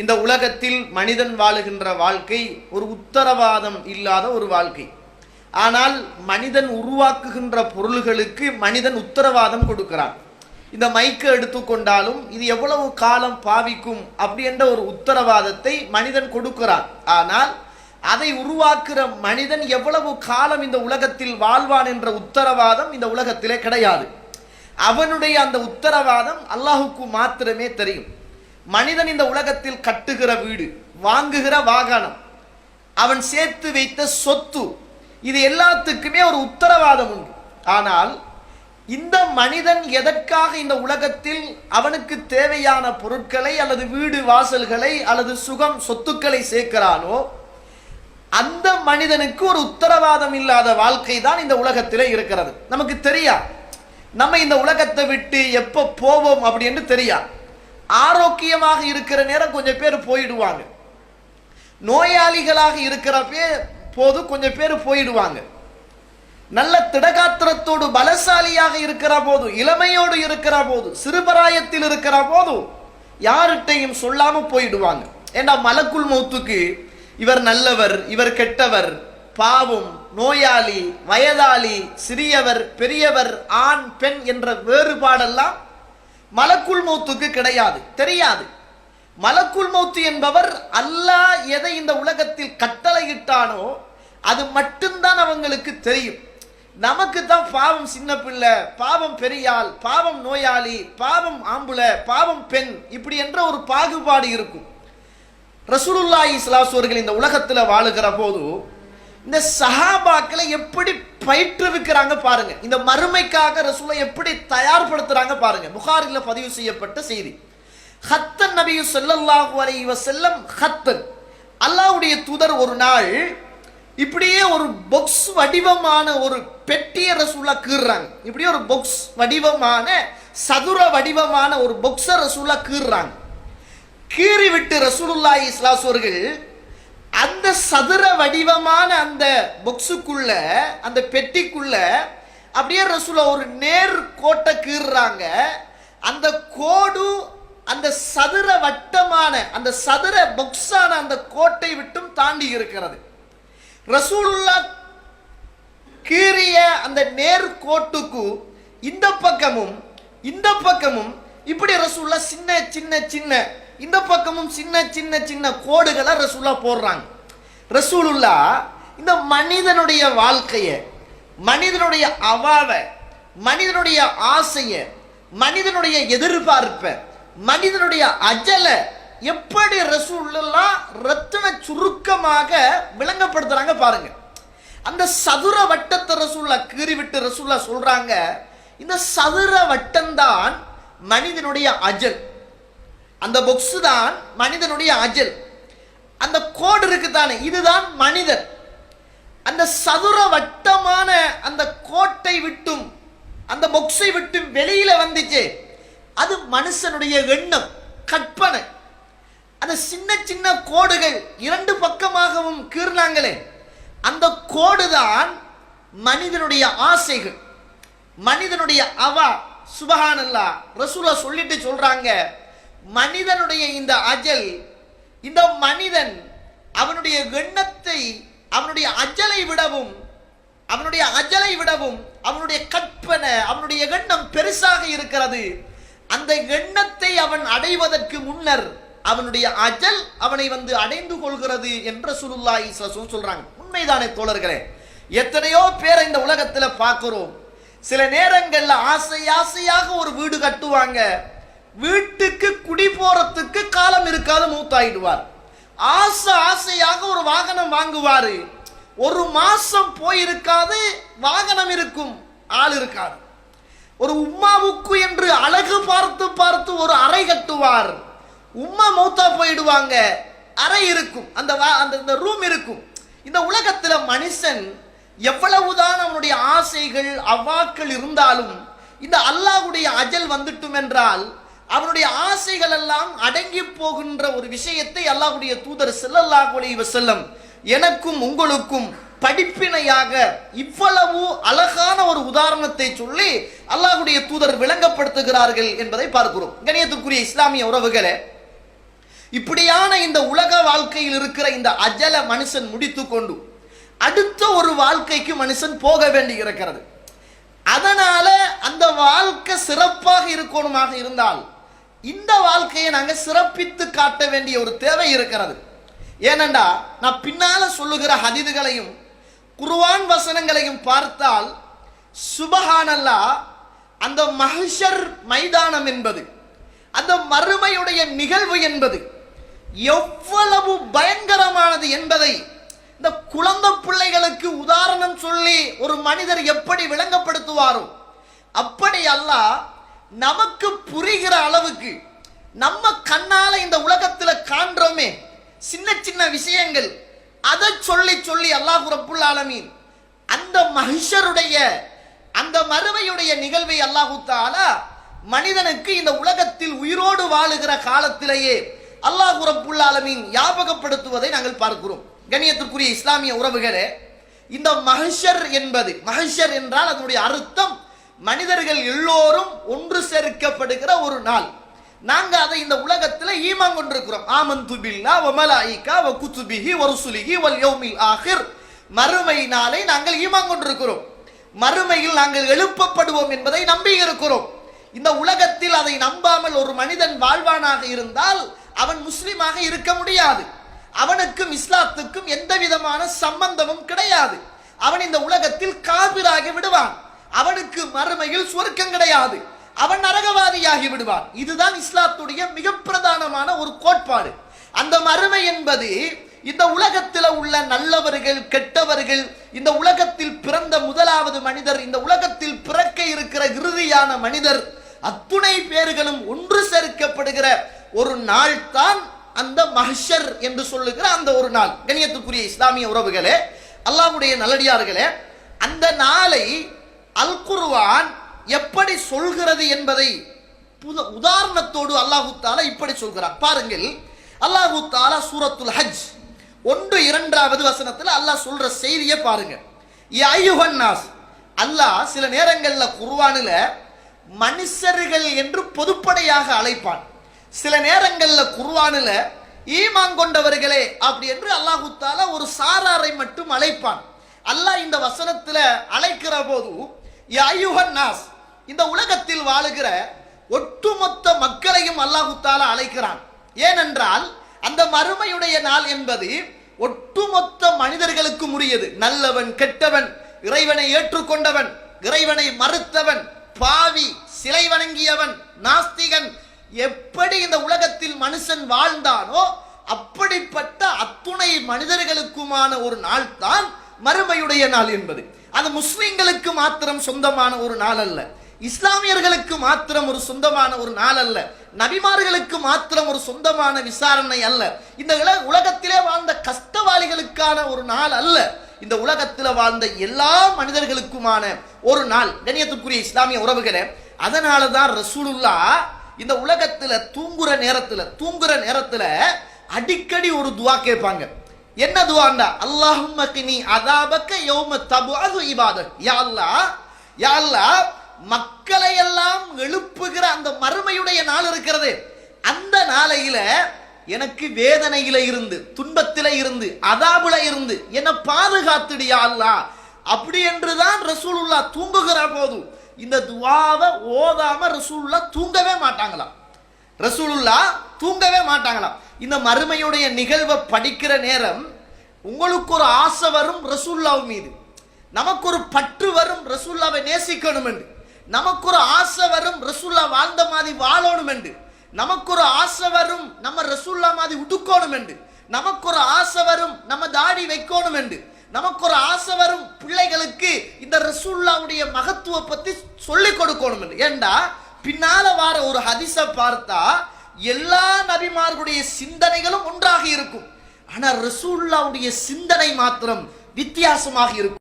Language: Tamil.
இந்த உலகத்தில் மனிதன் வாழுகின்ற வாழ்க்கை ஒரு உத்தரவாதம் இல்லாத ஒரு வாழ்க்கை. ஆனால் மனிதன் உருவாக்குகின்ற பொருள்களுக்கு மனிதன் உத்தரவாதம் கொடுக்கிறான். இந்த மைக்கை எடுத்துக்கொண்டாலும் இது எவ்வளவு காலம் பாவிக்கும் அப்படி என்ற ஒரு உத்தரவாதத்தை மனிதன் கொடுக்கிறான். ஆனால் அதை உருவாக்குற மனிதன் எவ்வளவு காலம் இந்த உலகத்தில் வாழ்வான் என்ற உத்தரவாதம் இந்த உலகத்திலே கிடையாது. அவனுடைய அந்த உத்தரவாதம் அல்லாஹுக்கு மாத்திரமே தெரியும். மனிதன் இந்த உலகத்தில் கட்டுகிற வீடு வாங்குகிற வாகனம் அவன் சேர்த்து வைத்த சொத்து இது எல்லாத்துக்குமே ஒரு உத்தரவாதம் உண்டு. ஆனால் இந்த மனிதன் எதற்காக இந்த உலகத்தில் அவனுக்கு தேவையான பொருட்களை அல்லது வீடு வாசல்களை அல்லது சுகம் சொத்துக்களை சேர்க்கிறானோ அந்த மனிதனுக்கு ஒரு உத்தரவாதம் இல்லாத வாழ்க்கை தான் இந்த உலகத்தில் இருக்கிறது. நமக்கு தெரியா? நம்ம இந்த உலகத்தை விட்டு எப்போ போவோம் அப்படின்னு தெரியாது ஆரோக்கியமாக இருக்கிற நேரம் கொஞ்சம் பேர் போயிடுவாங்க. நோயாளிகளாக இருக்கிறப்பே போது கொஞ்சம் பேர் போயிடுவாங்க. நல்ல திடகாத்திரத்தோடு பலசாலியாக இருக்கிற போது இளமையோடு இருக்கிற போது சிறுபராயத்தில் இருக்கிற போது யார்கிட்டையும் சொல்லாம போயிடுவாங்க. ஏண்டா மலக்குள் மௌத்துக்கு இவர் நல்லவர் இவர் கெட்டவர் பாவம் நோயாளி வயதாளி சிறியவர் பெரியவர் ஆண் பெண் என்ற வேறுபாடெல்லாம் மலக்குள் மௌத்துக்கு கிடையாது. தெரியாது. மலக்குள் மௌத்து என்பவர் அல்லாஹ் எதை இந்த உலகத்தில் கட்டளையிட்டானோ அது மட்டும்தான் அவங்களுக்கு தெரியும். நமக்கு தான் பாவம் சின்ன பிள்ளை பாவம் பெரியாள் பாவம் நோயாளி பாவம் ஆம்புல பாவம் பெண் இப்படி என்ற ஒரு பாகுபாடு இருக்கும். ரசூலுல்லாஹி இஸ்லாஸ் அவர்கள் இந்த உலகத்தில் வாழுகிற போது இந்த சஹாபாக்களை எப்படி பயிற்றுவிக்கிறாங்க பாருங்க. இந்த மறுமைக்காக ரசூலை எப்படி தயார்படுத்துறாங்க பாருங்க. புகாரில் பதிவு செய்யப்பட்ட செய்தி. ஹத்தன் நபியு செல்லல்லாஹு அலைஹி செல்லம் ஹத்தன். அல்லாவுடைய தூதர் ஒரு நாள் இப்படியே ஒரு பொக்ஸ் வடிவமான ஒரு பெட்டிய ரசூலா கீறுறாங்க. இப்படியே ஒரு பொக்ஸ் வடிவமான சதுர வடிவமான ஒரு பொக்ஸ ரசூலா கீறுறாங்க. கீறி விட்டு ரசூலுல்லாஹி இஸ்லாஸ் அவர்கள் அந்த சதுர வடிவமான அந்த பொக்ஸுக்குள்ள அந்த பெட்டிக்குள்ள அப்படியே ரசூலா ஒரு நேர் கோட்டை கீறுறாங்க. அந்த கோடு அந்த சதுர வட்டமான அந்த சதுர பொக்ஸான அந்த கோட்டை விட்டும் தாண்டி இருக்கிறது. ரசூலுல்லா கீறிய அந்த நேர் கோட்டுக்கு இந்த பக்கமும் இந்த பக்கமும் இப்படி ரசூல்லா சின்ன சின்ன சின்ன இந்த பக்கமும் சின்ன சின்ன சின்ன கோடுகளை ரசூலா போடுறாங்க. ரசூலுல்லா இந்த மனிதனுடைய வாழ்க்கையை மனிதனுடைய அவாவை மனிதனுடைய ஆசையை மனிதனுடைய எதிர்பார்ப்பை மனிதனுடைய அஜலை எப்படி ரசூலுல்லா ரத்தின சுருக்கமாக விளங்கப்படுத்துறாங்க பாருங்க. அந்த சதுர வட்டத்தை ரசூல்லா கீறிவிட்டு ரசூல்லா சொல்றாங்க இந்த சதுர வட்டம்தான் மனிதனுடைய அஜல். அந்த பொக்ஸ் தான் மனிதனுடைய அஜல். அந்த கோடு இருக்கு தானே இதுதான் மனிதன் அந்த சதுர வட்டமான அந்த கோட்டை விட்டும் அந்த பொக்ஸை விட்டும் வெளியில வந்துச்சு. அது மனுஷனுடைய எண்ணம் கற்பனை. அந்த சின்ன சின்ன கோடுகள் இரண்டு பக்கமாகவும் கீறினாங்களே. அந்த கோடுதான் மனிதனுடைய ஆசைகள். மனிதனுடைய அவா. சுபஹானல்லா ரசூலா சொல்லிட்டு சொல்றாங்க. மனிதனுடைய இந்த அஜல் இந்த மனிதன் அவனுடைய எண்ணத்தை அவனுடைய அஜலை விடவும் அவனுடைய அஜலை விடவும் அவனுடைய கற்பனை அவனுடைய எண்ணம் பெருசாக இருக்கிறது. அந்த எண்ணத்தை அவன் அடைவதற்கு முன்னர் அவனுடைய அஜல் அவனை வந்து அடைந்து கொள்கிறது என்ற சுருல்லாஹி ஸல்லல்லாஹு சொல்றாங்க. உண்மைதானே தோழர்களே? எத்தனையோ பேரை இந்த உலகத்துல பார்க்கிறோம். சில நேரங்கள்ல ஆசை ஆசையாக ஒரு வீடு கட்டுவாங்க. வீட்டுக்கு குடி போறதுக்கு காலம் இருக்காது மூத்தாயிடுவார். ஆசை ஆசையாக ஒரு வாகனம் வாங்குவார். ஒரு மாசம் போயிருக்காது வாகனம் இருக்கும் ஆள் இருக்காது. ஒரு உம்மாவுக்கு என்று அழகு பார்த்து பார்த்து ஒரு அறை கட்டுவார். உம்மா மௌத்தா போயிடுவாங்க அறை இருக்கும் அந்த வா- அந்த இந்த ரூம் இருக்கும். இந்த உலகத்தில் மனுஷன் எவ்வளவுதான் அவனுடைய ஆசைகள் அவ்வாக்கள் இருந்தாலும் இந்த அல்லாஹுடைய அஜல் வந்துட்டும் என்றால் அவனுடைய ஆசைகள் எல்லாம் அடங்கி போகின்ற ஒரு விஷயத்தை அல்லாஹுடைய தூதர் ஸல்லல்லாஹு அலைஹி செல்லம் எனக்கும் உங்களுக்கும் படிப்பினையாக இவ்வளவு அழகான ஒரு உதாரணத்தை சொல்லி அல்லாஹுடைய தூதர் விளங்கப்படுத்துகிறார்கள் என்பதை பார்க்கிறோம். கணியத்துக்குரிய இஸ்லாமிய உறவுகளே இப்படியான இந்த உலக வாழ்க்கையில் இருக்கிற இந்த அஜல மனுஷன் முடித்து கொண்டு அடுத்த ஒரு வாழ்க்கைக்கு மனுஷன் போக வேண்டி இருக்கிறது. அதனால அந்த வாழ்க்கை சிறப்பாக இருக்கணுமாக இருந்தால் இந்த வாழ்க்கையை நாங்கள் சிறப்பித்து காட்ட வேண்டிய ஒரு தேவை இருக்கிறது. ஏனண்டா நான் பின்னால் சொல்லுகிற ஹதிதுகளையும் குர்வான் வசனங்களையும் பார்த்தால் சுபஹானல்லா அந்த மகிஷர் மைதானம் என்பது அந்த மறுமையுடைய நிகழ்வு என்பது எவ்வளவு பயங்கரமானது என்பதை இந்த குழந்தை பிள்ளைகளுக்கு உதாரணம் சொல்லி ஒரு மனிதர் எப்படி விளங்கப்படுத்துவாரோ அப்படி அல்லாஹ் நமக்கு புரிகிற அளவுக்கு நம்ம கண்ணால இந்த உலகத்துல காண்றோமே சின்ன சின்ன விஷயங்கள் அதை சொல்லி சொல்லி அல்லாஹ் ரப்புல் ஆலமீன் அந்த மகிஷருடைய அந்த மறுமையுடைய நிகழ்வை அல்லாஹு தாலா மனிதனுக்கு இந்த உலகத்தில் உயிரோடு வாழுகிற காலத்திலேயே அல்லாஹ் ரப்புல் ஆலமீன் ஞாபகப்படுத்துவதை நாங்கள் பார்க்கிறோம். கண்ணியத்திற்குரிய இஸ்லாமிய உறவுகளே இந்த மகிஷர் என்பது மகிஷர் என்றால் அதனுடைய அர்த்தம் மனிதர்கள் எல்லோரும் ஒன்று சேர்க்கப்படுகிற ஒரு நாள். நாங்க அதை இந்த உலகத்துல ஈமான் கொண்டிருக்கிறோம். ஆமந்து பில்லா வமலாயிகா வ வல் யௌமில் ஆஹிர் மறுமை நாளை நாங்கள் ஈமான் கொண்டிருக்கிறோம். மறுமையில் நாங்கள் எழுப்பப்படுவோம் என்பதை நம்பி இருக்கிறோம். இந்த உலகத்தில் அதை நம்பாமல் ஒரு மனிதன் வாழ்வானாக இருந்தால் அவன் முஸ்லீமாக இருக்க முடியாது. அவனுக்கும் இஸ்லாத்துக்கும் எந்த விதமான சம்பந்தமும் கிடையாது. அவன் இந்த உலகத்தில் காபிராகி விடுவான். அவனுக்கு மறுமையில் சொர்க்கம் கிடையாது. அவன் நரகவாதியாகி விடுவான். இதுதான் இஸ்லாத்துடைய மிக பிரதானமான ஒரு கோட்பாடு. அந்த மறுமை என்பது இந்த உலகத்தில் உள்ள நல்லவர்கள் கெட்டவர்கள் இந்த உலகத்தில் பிறந்த முதலாவது மனிதர் இந்த உலகத்தில் பிறக்க இருக்கிற இறுதியான மனிதர் அத்துணை பேர்களும் ஒன்று சேர்க்கப்படுகிற ஒரு நாள் தான் அந்த மஹர் என்று சொல்லுகிற அந்த ஒரு நாள். கணியத்துக்குரிய இஸ்லாமிய உறவுகளே அல்லாவுடைய நல்லடியார்களே அந்த நாளை அல் குர்வான் எப்படி சொல்கிறது என்பதை புத உதாரணத்தோடு அல்லாஹு தாலா இப்படி சொல்கிறார். பாருங்கள் அல்லாஹு தாலா சூரத்துல் ஹஜ் ஒன்று இரண்டாவது வசனத்தில் அல்லாஹ் சொல்ற செய்தியை பாருங்க. யா நாஸ் அல்லாஹ் சில நேரங்களில் குர்வானில் மனுஷர்கள் என்று பொதுப்படையாக அழைப்பான். சில நேரங்களில் குர்வானில் ஈமான் கொண்டவர்களே அப்படி என்று அல்லாஹு தாலா ஒரு சாராரை மட்டும் அழைப்பான். அல்லாஹ் இந்த வசனத்தில் அழைக்கிற போது நாஸ். இந்த உலகத்தில் வாழுகிற ஒட்டுமொத்த மக்களையும் அல்லாஹு தாலா அழைக்கிறான். ஏனென்றால் அந்த மறுமையுடைய நாள் என்பது ஒட்டுமொத்த மனிதர்களுக்கும் உரியது. நல்லவன் கெட்டவன் இறைவனை ஏற்றுக்கொண்டவன் இறைவனை மறுத்தவன் பாவி சிலை வணங்கியவன் நாஸ்திகன் எப்படி இந்த உலகத்தில் மனுஷன் வாழ்ந்தானோ அப்படிப்பட்ட அத்துணை மனிதர்களுக்குமான ஒரு நாள் தான் மறுமையுடைய நாள் என்பது. அது முஸ்லிம்களுக்கு மாத்திரம் சொந்தமான ஒரு நாள் அல்ல. இஸ்லாமியர்களுக்கு மாத்திரம் ஒரு சொந்தமான ஒரு நாள் அல்ல. நபிமார்களுக்கு மாத்திரம் ஒரு சொந்தமான விசாரணை அல்ல. இந்த உலகத்திலே வாழ்ந்த கஷ்டவாளிகளுக்கான ஒரு நாள் அல்ல. இந்த உலகத்தில் வாழ்ந்த எல்லா மனிதர்களுக்குமான ஒரு நாள். கணியத்துக்குரிய இஸ்லாமிய உறவுகளே அதனால தான் ரசூலுல்லா இந்த உலகத்தில் தூங்குற நேரத்தில் தூங்குற நேரத்தில் அடிக்கடி ஒரு துவா கேட்பாங்க. என்ன துவாண்டா அல்லாஹும் கினி அதாபக்க யௌம தபுஅது இபாதக் யா அல்லா யா அல்லா மக்களை எல்லாம் எழுப்புகிற அந்த மறுமையுடைய நாள் இருக்கிறது. அந்த நாளையில எனக்கு வேதனையில இருந்து துன்பத்தில இருந்து அதாபுல இருந்து என்ன பாதுகாத்துடியா அல்லா அப்படி என்றுதான் ரசூலுல்லா தூங்குகிற போது இந்த துவாவை ஓதாம ரசூலுல்லா தூங்கவே மாட்டாங்களாம். ரசூலுல்லா தூங்கவே மாட்டாங்களாம். இந்த மறுமையுடைய நிகழ்வை படிக்கிற நேரம் உங்களுக்கு ஒரு ஆசை வரும் ரசூல்லாவு மீது. நமக்கு ஒரு பற்று வரும் ரசூல்லாவை நேசிக்கணும் என்று நமக்கு ஒரு ஆசை வரும் ரசூல்லா வாழ்ந்த மாதிரி வாழணும் என்று நமக்கு ஒரு ஆசை வரும் நம்ம ரசூல்லா மாதிரி உடுக்கணும் என்று நமக்கு ஒரு ஆசை வரும் நம்ம தாடி வைக்கணும் என்று நமக்கு ஒரு ஆசை வரும் பிள்ளைகளுக்கு இந்த ரசூல்லாவுடைய மகத்துவ பத்தி சொல்லிக் கொடுக்கணும் என்று ஏண்டா? பின்னால வார ஒரு ஹதிஸ பார்த்தா எல்லா நபிமார்களுடைய சிந்தனைகளும் ஒன்றாக இருக்கும். ஆனா ரசூல்லாவுடைய சிந்தனை மாத்திரம் வித்தியாசமாக இருக்கும்.